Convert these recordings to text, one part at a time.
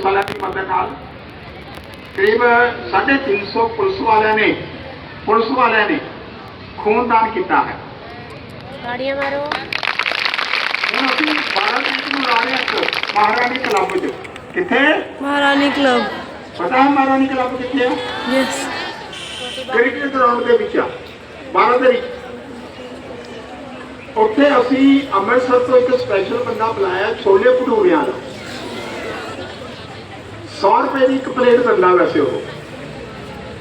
Police ਵਾਲਿਆਂ ਦੀ ਮਦਦ ਨਾਲ ਕਰੀਬ 350 ਪੁਲਿਸ ਵਾਲਿਆਂ ਨੇ ਪੁਲਿਸ ਵਾਲਿਆਂ ਨੇ ਖੂਨਦਾਨ ਕੀਤਾ ਹੈ। ਤਾੜੀਆਂ ਮਾਰੋ। ਹੁਣ ਅਸੀਂ 12 ਤਰੀਕ ਨੂੰ ਲਾ ਰਹੇ ਹਾਂ ਇੱਕ ਮਹਾਰਾਣੀ ਕਲੱਬ 'ਚ। ਕਿੱਥੇ? ਮਹਾਰਾਣੀ ਕਲੱਬ। ਪਤਾ ਹੈ ਮਹਾਰਾਣੀ ਕਲੱਬ ਕਿੱਥੇ ਆ ਯੈਸ। ਕ੍ਰਿਕਟ ਗਰਾਊਂਡ ਦੇ ਵਿੱਚ ਆ? 12 ਤਰੀਕ। ਉੱਥੇ ਅਸੀਂ ਅੰਮ੍ਰਿਤਸਰ ਤੋਂ ਇੱਕ ਸਪੈਸ਼ਲ ਬੰਦਾ ਬੁਲਾਇਆ ਛੋਲੇ ਭਟੂਰਿਆਂ ਦਾ। 100 ਰੁਪਏ ਦੀ ਇੱਕ ਪਲੇਟ ਦਿੰਦਾ ਵੈਸੇ ਉਹ।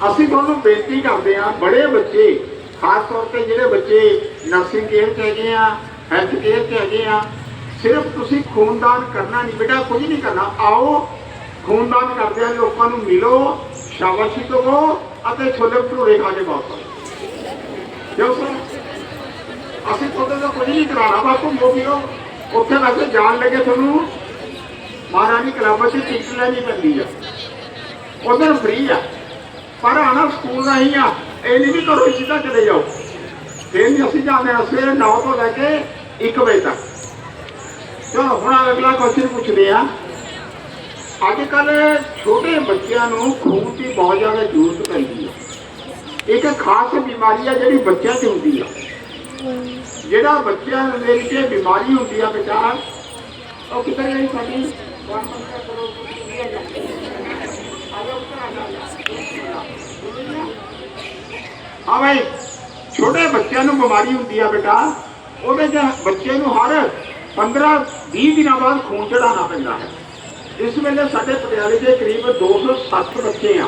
ਅਸੀਂ ਤੁਹਾਨੂੰ ਬੇਨਤੀ ਕਰਦੇ ਆ ਬੜੇ ਬੱਚੇ, ਖਾਸ ਤੌਰ ਤੇ ਜਿਹੜੇ ਬੱਚੇ ਨਰਸਿੰਗ ਕੇਅਰ ਚ ਹੈਗੇ ਆ ਹੈਲਥ ਕੇਅਰ ਚ ਹੈਗੇ ਆ, ਸਿਰਫ ਤੁਸੀਂ ਖੂਨਦਾਨ ਕਰਨਾ ਨਹੀਂ ਬੇਟਾ, ਕੁਝ ਨਹੀਂ ਕਰਨਾ। ਆਓ, ਖੂਨਦਾਨ ਕਰਦੇ ਆ ਲੋਕਾਂ ਨੂੰ ਮਿਲੋ, ਸ਼ਾਬਾਸ਼ੀ ਦਿਓ ਅਤੇ ਛੋਲੇ ਭਟੂਰੇ ਖਾ ਕੇ ਵਾਪਸ ਕਿਉਂ ਸਰ? ਅਸੀਂ ਤੁਹਾਡੇ ਦਾ ਕੁਝ ਨਹੀਂ ਕਰਾਣਾ ਬਸ ਘੁੰਮੋ ਫਿਰੋ। ਉੱਥੇ ਵੈਸੇ ਜਾਣ ਲੱਗੇ ਤੁਹਾਨੂੰ ਮਹਾਰਾਣੀ ਕਲੱਬ 'ਚ ਟਿਕਟ ਲੈਣੀ ਪੈਂਦੀ ਆ। ਉਧਰ ਫ੍ਰੀ ਆ। ਪਰ ਆਣਾ ਸਕੂਲ ਰਾਹੀਂ ਆ ਇਹ ਨਹੀਂ ਵੀ ਕਰੋ ਸਿੱਧਾ ਚਲੇ ਜਾਓ। ਫਿਰ ਵੀ ਅਸੀਂ ਜਾਂਦੇ ਹਾਂ ਸਵੇਰੇ 9 ਤੋਂ ਲੈ ਕੇ 1 ਵਜੇ ਤੱਕ। ਚਲੋ ਹੁਣ ਅਗਲਾ ਕੁਐਸਚਨ ਪੁੱਛਦੇ ਆ ਅੱਜ ਕੱਲ ਛੋਟੇ ਬੱਚਿਆਂ ਨੂੰ ਖੂਨ ਦੀ ਬਹੁਤ ਜ਼ਿਆਦਾ ਜ਼ਰੂਰਤ ਪੈਂਦੀ ਹੈ ਇੱਕ ਖਾਸ ਬਿਮਾਰੀ ਆ ਜਿਹੜੀ ਬੱਚਿਆਂ 'ਚ ਹੁੰਦੀ ਆ। ਜਿਹੜਾ ਬੱਚਿਆਂ ਦੇ ਵਿੱਚ ਬਿਮਾਰੀ ਹੁੰਦੀ ਆ ਬੇਟਾ ਉਹ ਕਿੱਧਰ ਗਈ ਸਾਡੀ ਕੌਣ ਬੰਦਾ ਕਰੋ ਹਾਂ ਭਾਈ, ਛੋਟੇ ਬੱਚਿਆਂ ਨੂੰ ਬਿਮਾਰੀ ਹੁੰਦੀ ਆ ਬੇਟਾ, ਉਹਦੇ ਚ ਬੱਚੇ ਨੂੰ ਹਰ 15 20 ਦਿਨਾਂ ਬਾਅਦ ਖੂਨ ਚੜਾਉਣਾ ਪੈਂਦਾ ਹੈ। ਇਸ ਵੇਲੇ ਸਾਡੇ ਪਟਿਆਲੇ ਦੇ ਕਰੀਬ 260 ਬੱਚੇ ਆ।